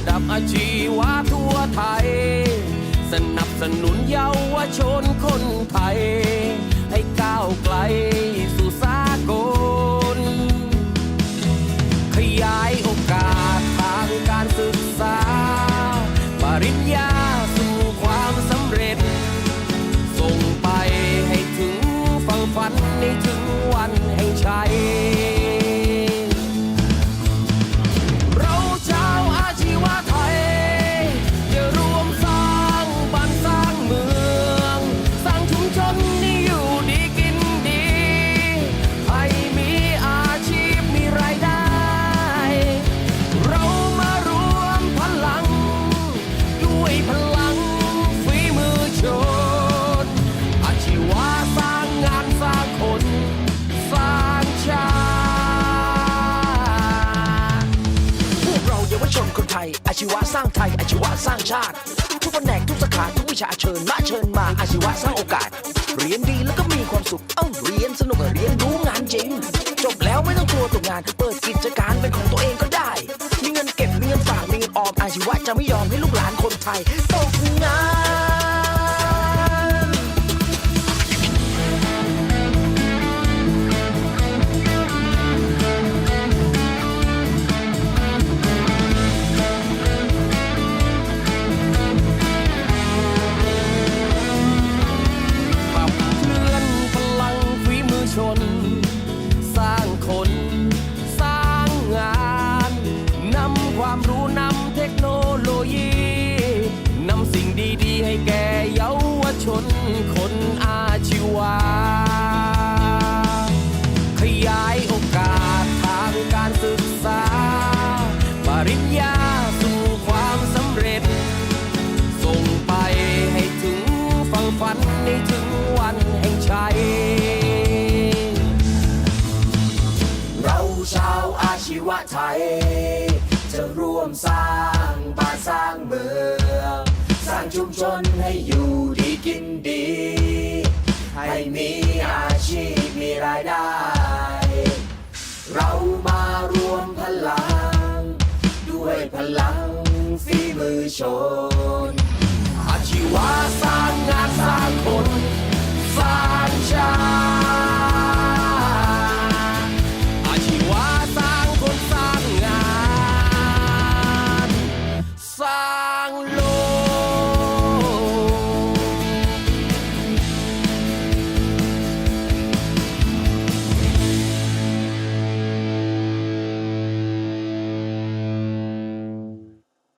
ระดับอาชีวะทั่วไทย สนับสนุนเยาวชนค ชีวะสร้างไทยอาชีวะสร้างชาติ ทุกแผนกทุกสาขาทุกวิชาเชิญมาเชิญมาอาชีวะสร้างโอกาส เรียนดีแล้วก็มีความสุขเอ้าเรียนสนุกเรียนรู้งานจริง จบแล้วไม่ต้องกลัวตกงาน เปิดกิจการเป็นของตัวเองก็ได้ มีเงินเก็บมีเงินฝากมีเงินออมอาชีวะจะไม่ยอมให้ลูกหลานคนไทยตกงาน คนอาชีวะขยายโอกาสทางการศึกษา ปริญญาสู่ความสำเร็จ ส่งไปให้ถึงฟังฝันในถึงวันแห่งชัย เราชาวอาชีวะไทย จะร่วมสร้างบ้านสร้างเมือง ชุมชนให้อยู่ดีกินดี ให้มีอาชีพมีรายได้ เรามารวมพลัง ด้วยพลังฝีมือชน อาชีวะสร้างงานสร้างคน